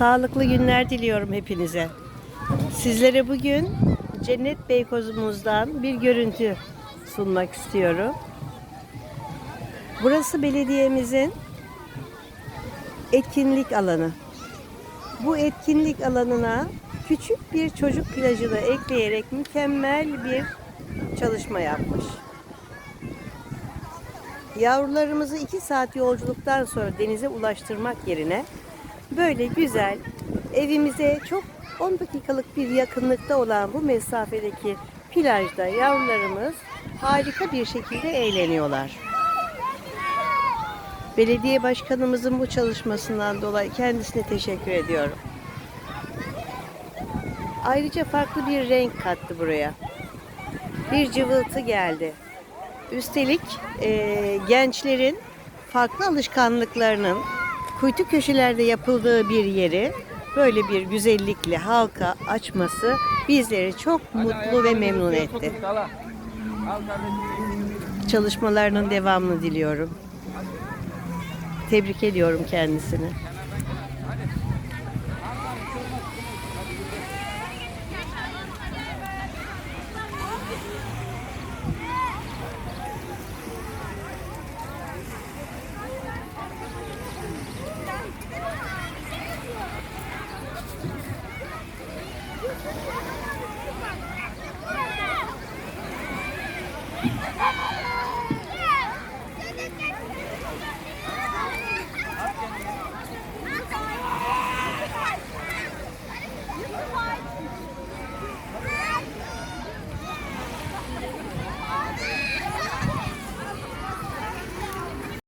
Sağlıklı günler diliyorum hepinize. Sizlere bugün Cennet Beykozumuzdan bir görüntü sunmak istiyorum. Burası belediyemizin etkinlik alanı. Bu etkinlik alanına küçük bir çocuk plajını ekleyerek mükemmel bir çalışma yapmış. Yavrularımızı 2 saat yolculuktan sonra denize ulaştırmak yerine böyle güzel evimize çok 10 dakikalık bir yakınlıkta olan bu mesafedeki plajda yavrularımız harika bir şekilde eğleniyorlar. Belediye başkanımızın bu çalışmasından dolayı kendisine teşekkür ediyorum. Ayrıca farklı bir renk kattı buraya. Bir cıvıltı geldi. Üstelik e, gençlerin farklı alışkanlıklarının kuytu köşelerde yapıldığı bir yeri böyle bir güzellikle halka açması bizleri çok mutlu ve memnun etti. Çalışmalarının devamını diliyorum. Tebrik ediyorum kendisini. Thank you.